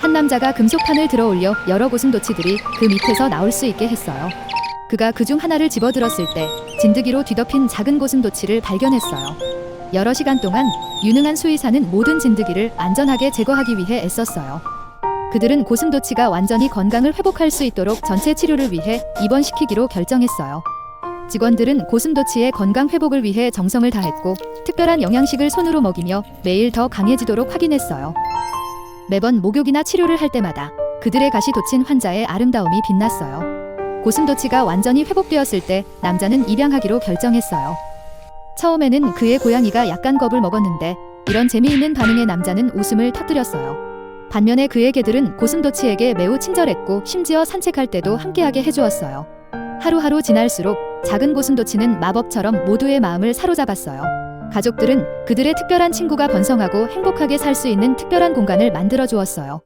한 남자가 금속판을 들어 올려 여러 고슴도치들이 그 밑에서 나올 수 있게 했어요. 그가 그 중 하나를 집어들었을 때 진드기로 뒤덮인 작은 고슴도치를 발견했어요. 여러 시간 동안 유능한 수의사는 모든 진드기를 안전하게 제거하기 위해 애썼어요. 그들은 고슴도치가 완전히 건강을 회복할 수 있도록 전체 치료를 위해 입원시키기로 결정했어요. 직원들은 고슴도치의 건강 회복을 위해 정성을 다했고 특별한 영양식을 손으로 먹이며 매일 더 강해지도록 확인했어요. 매번 목욕이나 치료를 할 때마다 그들의 가시 돋친 환자의 아름다움이 빛났어요. 고슴도치가 완전히 회복되었을 때 남자는 입양하기로 결정했어요. 처음에는 그의 고양이가 약간 겁을 먹었는데 이런 재미있는 반응에 남자는 웃음을 터뜨렸어요. 반면에 그의 개들은 고슴도치에게 매우 친절했고 심지어 산책할 때도 함께하게 해주었어요. 하루하루 지날수록 작은 고슴도치는 마법처럼 모두의 마음을 사로잡았어요. 가족들은 그들의 특별한 친구가 번성하고 행복하게 살 수 있는 특별한 공간을 만들어 주었어요.